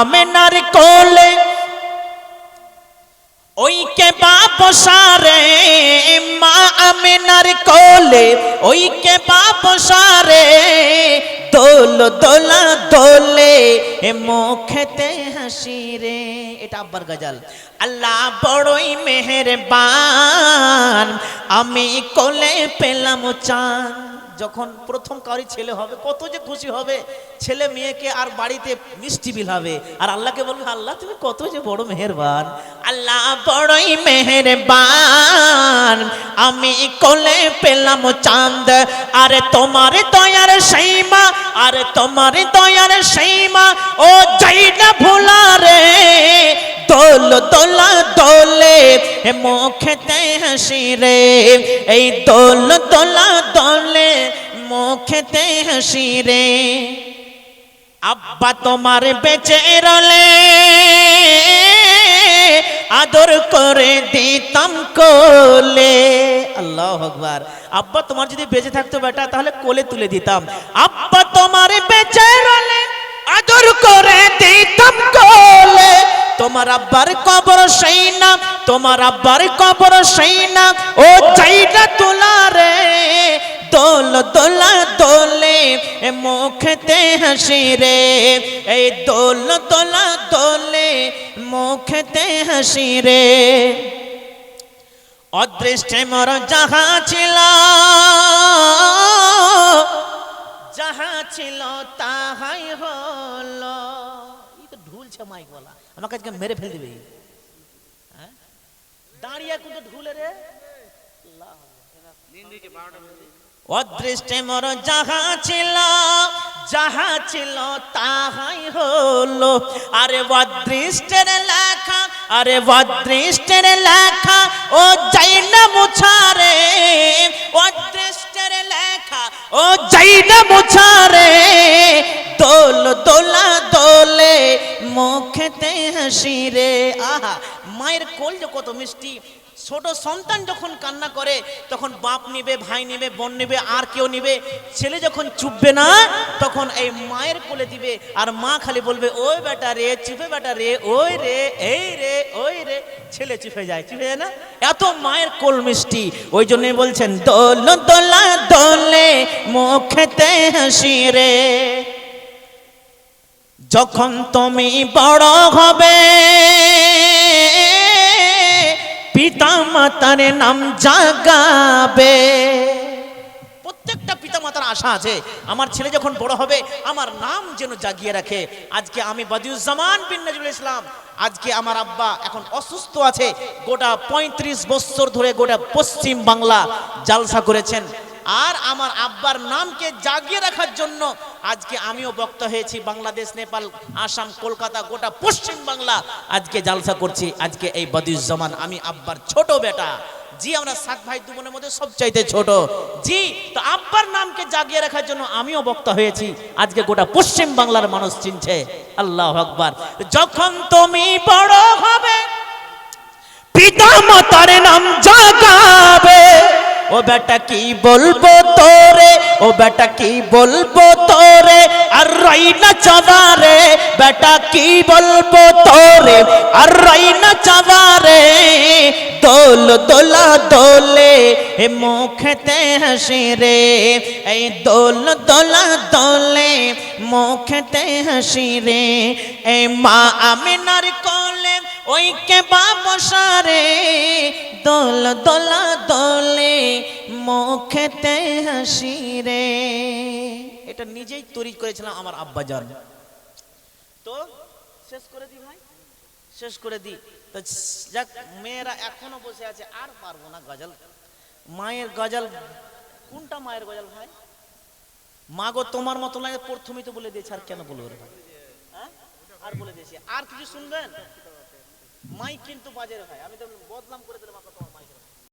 আমেনার কোলে ওই কে বাপ সারে, মা আমেনার কোলে ওই কে বাপ সারে, দোল দোলা দোলে মুখেতে হাসি রে। এটা আব্বার গজাল। আল্লাহ বড়ই মেহেরবান, আমি কোলে পেলাম চান যখন প্রথম কারি ছেলে হবে, কত যে খুশি হবে, ছেলে মেয়েকে আর বাড়িতে মিষ্টি বিলাবে। আর আল্লাহকে বলবে, আল্লাহ, তুমি কত যে বড় মেহেরবান। আল্লাহ বড়ই মেহেরবান। আমি কোলে পেলাম চাঁদ, আরে তোমার দয়ার সেইমা আরে তোমার দয়ার সেইমা ও যাই না ভোলা রে দোল, দোলা, দোলে মুখেতে হাসি রে। এই দোল, দোলা, দোলে, মুখেতে হাসি রে। আব্বা তোমার বেঁচে রলে, আদর করে দিতাম কোলে। আল্লাহ আকবার। আব্বা তোমার যদি বেঁচে থাকতো বেটা, তাহলে কোলে তুলে দিতাম। আব্বা তোমার বেঁচে রলে, আদর করে দিতাম কোলে। তোমার আব্বার কবর সেই না, তোমার আব্বার কবর সেই না। ও চাইটা তোলা রে, দোল দোলা দোলে, এ মুখতে হাসি রে। এই দোল দোলা দোলে, মুখতে হাসি রে। অদৃষ্টে মোর যাহা ছিল যাহা ছিল তাহাই হলো। ঢুলছে মাইক বলা আমাকে আজকে মেরে ফেল দিবে? দাঁড়িয়ে কিন্তু ঢুলে রে অদৃষ্টে মোর যাহা ছিল যাহা ছিল তাহাই হলো আরে অদৃষ্টের লেখা আরে অদৃষ্টের লেখা ও যাই না মুছারে অদৃষ্টের লেখা ও যাই না মুছারে দোলা দোলে মুখেতে হাসি রে। আহা, মায়ের কোল যে কত মিষ্টি। ছোট সন্তান যখন কান্না করে, তখন বাপ নিবে, ভাই নিবে, বোন নিবে, আর কেউ নিবে। ছেলে যখন চুপবে না, তখন এই মায়ের কোলে দিবে। আর মা খালি বলবে, ওই বেটা রে, চুপে বেটা রে, ওই রে, এই রে, ওই রে। ছেলে চুপে যায় চুপে যায় না? এত মায়ের কোল মিষ্টি। ওই জন্যই বলছেন, দোল দোলা দোলে মুখেতে হাসি রে। যখন তুমি বড় হবে পিতা মাতার নাম জাগাবে। প্রত্যেকটা পিতা মাতার আশা আছে, আমার ছেলে যখন বড় হবে, আমার নাম যেন জাগিয়ে রাখে। আজকে আমি বাদিউজ্জামান বিন নজরুল ইসলাম, আজকে আমার আব্বা এখন অসুস্থ আছে, গোটা পঁয়ত্রিশ বছর ধরে গোটা পশ্চিম বাংলা জালসা করেছেন। আর আমার আব্বার নামকে জাগিয়ে রাখার জন্য আজকে আমিও বক্তা হয়েছি বাংলাদেশ, নেপাল, আসাম, কলকাতা, গোটা পশ্চিম বাংলা। আজকে জালসা করছি, আজকে এই বদিউজ্জামান আমি আব্বার ছোট বেটা। জি, আমরা সাত ভাই দু বোনের মধ্যে সবচাইতে ছোট। জি, তো আব্বার নামকে জাগিয়ে রাখার জন্য আমিও বক্তা হয়েছি। আজকে গোটা পশ্চিম বাংলার মানুষ চিনছে। আল্লাহ আকবার। যখন তুমি বড় হবে পিতা মাতার নাম জাগাবে। ও বেটা, কি বলব তোরে? ও বেটা, কি বলব তোরে? আর রাই না চাবারে বেটা, কি বলব তোরে? আর রাই না চাবারে দোল দোলা দোলে হে মুখেতে হাসি রে। এই দোল দোলা দোলে, মুখেতে হাসি রে। এই মা আমি আমিনার কোলে, ওই কে বাবসারে দোল দোলা দোলে মুখেতে হাসি রে। এটা নিজেই তৈরি করেছিলাম আমার আব্বাজান। তো শেষ করে দি ভাই, শেষ করে দি। তো যাক, মেয়েরা এখনও বসে আছে, আর পারব না গজল। মায়ের গজল, কোনটা মায়ের গজল ভাই? মা গো তোমার মতো লাগে প্রথমেই তো বলে দিয়েছে, আর কেন বলব রে ভাই? হ্যাঁ? আর বলে দিয়েছি। আর কিছু শুনবেন? মাই কিন্তু বাজে ভাই, আমি তো বদনাম করে দিলাম আপনার